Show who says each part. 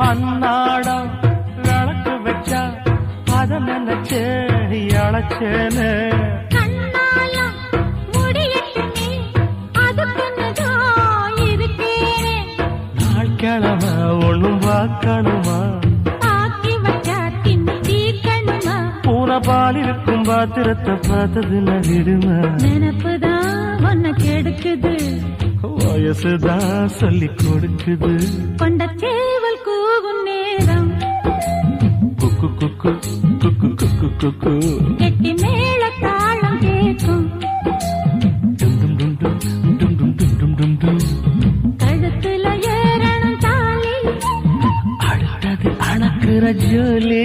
Speaker 1: அன்னாடம் விளக்கு வச்சா அத நினைச்சு அழைச்சேன்னு கிழமை ஒண்ணும் பார்க்கணுமா? பால் இருக்கும் பாத்திரத்தை பார்த்தது நடிடுமா
Speaker 2: நினப்புதான் ஒன்ன கெடுக்குது?
Speaker 1: வயசுதான் சொல்லி கொடுக்குது.
Speaker 2: கொண்டச்சே
Speaker 1: குக்கு குக்கு குக்கு குக்கு
Speaker 2: கெட்டி மேல தாளம் கேட்கும்
Speaker 1: டும் டும் டும் டும் டும் டும் டும் டும் டும்
Speaker 2: கழுத்துல ஏறணும் தாலி.
Speaker 1: அணக்குற ஜோலி.